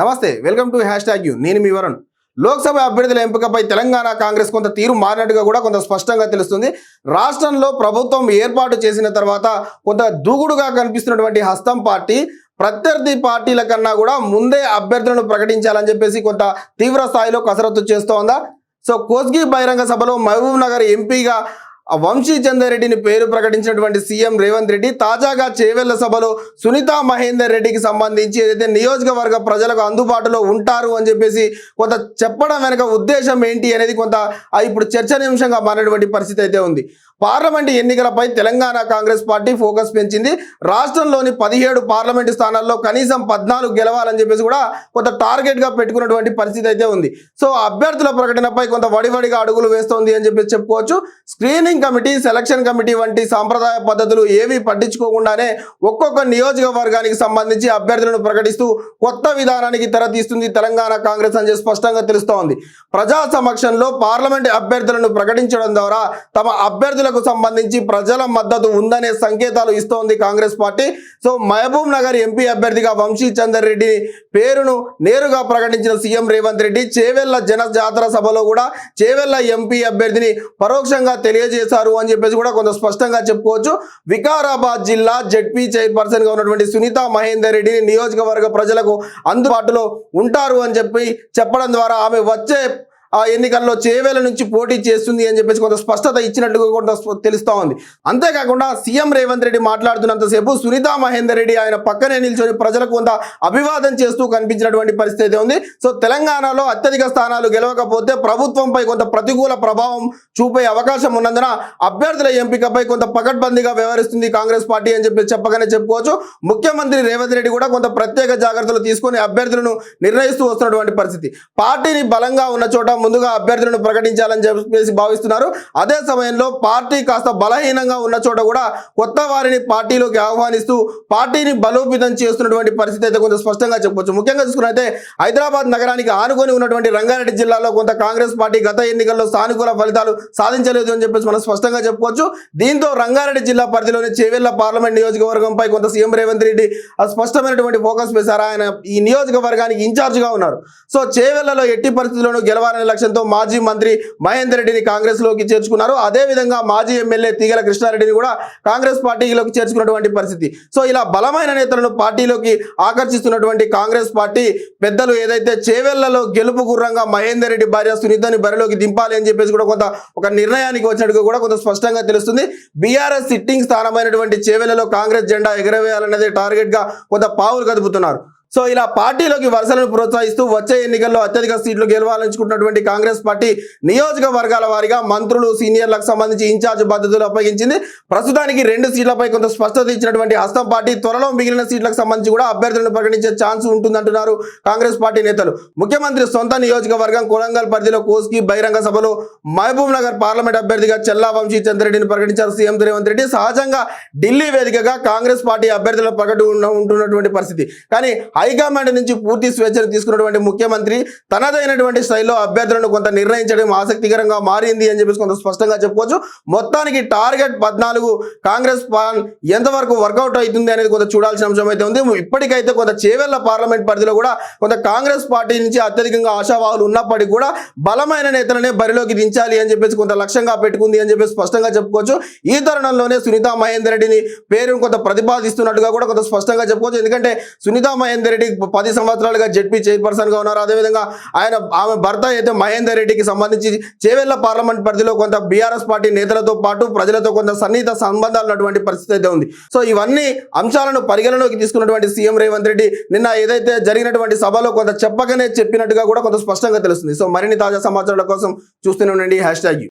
నమస్తే welcome to hash tag you. నేను మీ వరుణ్. లోక్సభ అభ్యర్థుల ఎంపికపై తెలంగాణ కాంగ్రెస్ కొంత తీరు మారినట్టుగా కూడా కొంత స్పష్టంగా తెలుస్తుంది. రాష్ట్రంలో ప్రభుత్వం ఏర్పాటు చేసిన తర్వాత కొంత దూకుడుగా కనిపిస్తున్నటువంటి హస్తం పార్టీ ప్రత్యర్థి పార్టీల కన్నా కూడా ముందే అభ్యర్థులను ప్రకటించాలని చెప్పేసి కొంత తీవ్ర స్థాయిలో కసరత్తు చేస్తోందా? సో కోస్గి బహిరంగ సభలో మహబూబ్ నగర్ ఎంపీగా వంశీ చందర్ పేరు ప్రకటించినటువంటి సీఎం రేవంత్ రెడ్డి తాజాగా చేవెళ్ళ సభలో సునీత మహేందర్ రెడ్డికి సంబంధించి ఏదైతే నియోజకవర్గ ప్రజలకు అందుబాటులో ఉంటారు అని చెప్పేసి కొంత చెప్పడం వెనక ఉద్దేశం ఏంటి అనేది కొంత ఇప్పుడు చర్చనీయాంశంగా మారినటువంటి పరిస్థితి అయితే ఉంది. పార్లమెంటు ఎన్నికలపై తెలంగాణ కాంగ్రెస్ పార్టీ ఫోకస్ పెంచింది. రాష్ట్రంలోని పదిహేడు పార్లమెంటు స్థానాల్లో కనీసం పద్నాలుగు గెలవాలని చెప్పేసి కూడా కొంత టార్గెట్గా పెట్టుకున్నటువంటి పరిస్థితి అయితే ఉంది. సో అభ్యర్థుల ప్రకటనపై కొంత వడివడిగా అడుగులు వేస్తోంది అని చెప్పేసి చెప్పుకోవచ్చు. స్క్రీనింగ్ కమిటీ సెలక్షన్ కమిటీ వంటి సాంప్రదాయ పద్ధతులు ఏవి పట్టించుకోకుండానే ఒక్కొక్క నియోజకవర్గానికి సంబంధించి అభ్యర్థులను ప్రకటిస్తూ కొత్త విధానానికి తెరతీస్తుంది తెలంగాణ కాంగ్రెస్ అని చెప్పి స్పష్టంగా తెలుస్తోంది. ప్రజా సమక్షంలో పార్లమెంట్ అభ్యర్థులను ప్రకటించడం ద్వారా తమ అభ్యర్థులకు సంబంధించి ప్రజల మద్దతు ఉందనే సంకేతాలు ఇస్తోంది Congress party. So Mahabubnagar MP అభ్యర్థిగా వంశీ చందర్ రెడ్డి పేరును నేరుగా ప్రకటించిన సీఎం రేవంత్ రెడ్డి చేవెళ్ళ జన జాతర సభలో కూడా చేవెళ్ళ ఎంపీ అభ్యర్థిని పరోక్షంగా తెలియజేశారు అని చెప్పేసి కూడా కొంత స్పష్టంగా చెప్పుకోవచ్చు. వికారాబాద్ జిల్లా జడ్పీ చైర్పర్సన్గా ఉన్నటువంటి సునీత మహేందర్ రెడ్డిని నియోజకవర్గ ప్రజలకు అందుబాటులో ఉంటారు అని చెప్పి చెప్పడం ద్వారా ఆమె వచ్చే ఆ ఎన్నికల్లో చేవేల నుంచి పోటీ చేస్తుంది అని చెప్పేసి కొంత స్పష్టత ఇచ్చినట్టుగా కొంత తెలుస్తూ ఉంది. అంతేకాకుండా సీఎం రేవంత్ రెడ్డి మాట్లాడుతున్నంతసేపు సునీతా మహేందర్ రెడ్డి ఆయన పక్కనే నిల్చొని ప్రజలకు కొంత అభివాదం చేస్తూ కనిపించినటువంటి పరిస్థితి ఉంది. సో తెలంగాణలో అత్యధిక స్థానాలు గెలవకపోతే ప్రభుత్వంపై కొంత ప్రతికూల ప్రభావం చూపే అవకాశం ఉన్నందున అభ్యర్థుల ఎంపికపై కొంత పకడ్బందీగా వ్యవహరిస్తుంది కాంగ్రెస్ పార్టీ అని చెప్పి చెప్పగానే చెప్పుకోవచ్చు. ముఖ్యమంత్రి రేవంత్ రెడ్డి కూడా కొంత ప్రత్యేక జాగ్రత్తలు తీసుకొని అభ్యర్థులను నిర్ణయిస్తూ వస్తున్నటువంటి పరిస్థితి. పార్టీని బలంగా ఉన్న చోట ముందుగా అభ్యర్థులను ప్రకటించాలని చెప్పేసి భావిస్తున్నారు. అదే సమయంలో పార్టీ కాస్త బలహీనంగా ఉన్న చోట కూడా కొత్త వారిని పార్టీలోకి ఆహ్వానిస్తూ పార్టీని బలోపేతం చేస్తున్నటువంటి పరిస్థితి అయితే కొంత స్పష్టంగా చెప్పొచ్చు. ముఖ్యంగా చూసుకున్నైతే హైదరాబాద్ నగరానికి ఆనుకొని ఉన్నటువంటి రంగారెడ్డి జిల్లాలో కొంత కాంగ్రెస్ పార్టీ గత ఎన్నికల్లో సానుకూల ఫలితాలు సాధించలేదు అని చెప్పేసి మనం స్పష్టంగా చెప్పుకోవచ్చు. దీంతో రంగారెడ్డి జిల్లా పరిధిలోని చేవెళ్ళ పార్లమెంట్ నియోజకవర్గంపై కొంత సీఎం రేవంత్ రెడ్డి ఆ స్పష్టమైనటువంటి ఫోకస్ వేశారు. ఆయన ఈ నియోజకవర్గానికి ఇన్ఛార్జ్గా ఉన్నారు. సో చేవెళ్ళలో ఎట్టి పరిస్థితుల్లోనూ గెలవాలని లక్ష్యంతో మాజీ మంత్రి మహేందర్ రెడ్డిని కాంగ్రెస్లోకి చేర్చుకున్నారు. అదే విధంగా మాజీ ఎమ్మెల్యే తీగల కృష్ణారెడ్డిని కూడా కాంగ్రెస్ పార్టీలోకి చేర్చుకున్నటువంటి పరిస్థితి. సో ఇలా బలమైన నేతలను పార్టీలోకి ఆకర్షిస్తున్నటువంటి కాంగ్రెస్ పార్టీ పెద్దలు ఏదైతే చేవెళ్ళలో గెలుపు గుర్రంగా మహేందర్ రెడ్డి భార్య సునీతని బరిలోకి దింపాలి అని చెప్పేసి కూడా కొంత ఒక నిర్ణయానికి వచ్చినట్టుగా కూడా కొంత స్పష్టంగా తెలుస్తుంది. బీఆర్ఎస్ సిట్టింగ్ స్థానమైనటువంటి చేవెళ్ళలో కాంగ్రెస్ జెండా ఎగరవేయాలన్నదే టార్గెట్గా కొంత పావులు కదుపుతున్నారు. సో ఇలా పార్టీలోకి వరుసలను ప్రోత్సహిస్తూ వచ్చే ఎన్నికల్లో అత్యధిక సీట్లు గెలవాలనుకుంటున్నటువంటి కాంగ్రెస్ పార్టీ నియోజకవర్గాల వారీగా మంత్రులు సీనియర్లకు సంబంధించి ఇన్ఛార్జ్ బాధ్యతలు అప్పగించింది. ప్రస్తుతానికి రెండు సీట్లపై కొంత స్పష్టత ఇచ్చినటువంటి హస్తం పార్టీ త్వరలో మిగిలిన సీట్లకు సంబంధించి కూడా అభ్యర్థులను ప్రకటించే ఛాన్స్ ఉంటుందంటున్నారు కాంగ్రెస్ పార్టీ నేతలు. ముఖ్యమంత్రి సొంత నియోజకవర్గం కొడంగల్ పరిధిలో కోస్కి బహిరంగ సభలో మహబూబ్ నగర్ పార్లమెంట్ అభ్యర్థిగా చెల్లా వంశీ చంద్రెడ్డిని ప్రకటించారు సీఎం రేవంత్ రెడ్డి. సహజంగా ఢిల్లీ వేదికగా కాంగ్రెస్ పార్టీ అభ్యర్థుల ప్రకటన ఉంటున్నటువంటి పరిస్థితి. కానీ హైకమాండ్ నుంచి పూర్తి స్వేచ్ఛను తీసుకున్నటువంటి ముఖ్యమంత్రి తనదైనటువంటి శైలిలో అభ్యర్థులను కొంత నిర్ణయించడం ఆసక్తికరంగా మారింది అని చెప్పేసి కొంత స్పష్టంగా చెప్పుకోవచ్చు. మొత్తానికి టార్గెట్ పద్నాలుగు కాంగ్రెస్ ప్లాన్ ఎంతవరకు వర్కౌట్ అవుతుంది అనేది కొంత చూడాల్సిన అంశం అయితే ఉంది. ఇప్పటికైతే కొంత చేవెళ్ళ పార్లమెంట్ పరిధిలో కూడా కొంత కాంగ్రెస్ పార్టీ నుంచి అత్యధికంగా ఆశావాహులు ఉన్నప్పటికీ కూడా బలమైన నేతలనే బరిలోకి దించాలి అని చెప్పేసి కొంత లక్ష్యంగా పెట్టుకుంది అని చెప్పేసి స్పష్టంగా చెప్పుకోవచ్చు. ఈ తరుణంలోనే సునీత మహేందర్ రెడ్డిని పేరును కొంత ప్రతిపాదిస్తున్నట్టుగా కూడా కొంత స్పష్టంగా చెప్పుకోవచ్చు. ఎందుకంటే సునీత మహేందర్ రెడ్డి పది సంవత్సరాలుగా జడ్పీ చైర్పర్సన్గా ఉన్నారు. అదేవిధంగా ఆయన ఆమె భర్త అయితే మహేందర్ రెడ్డికి సంబంధించి చేవెళ్ళ పార్లమెంట్ పరిధిలో కొంత బీఆర్ఎస్ పార్టీ నేతలతో పాటు ప్రజలతో కొంత సన్నిహిత సంబంధాలు ఉన్నటువంటి పరిస్థితి అయితే ఉంది. సో ఇవన్నీ అంశాలను పరిగణలోకి తీసుకున్నటువంటి సీఎం రేవంత్ రెడ్డి నిన్న ఏదైతే జరిగినటువంటి సభలో కొంత చెప్పకనే చెప్పినట్టుగా కూడా కొంత స్పష్టంగా తెలుస్తుంది. సో మరిన్ని తాజా సమాచారాల కోసం చూస్తూనే ఉండండి. Hash tag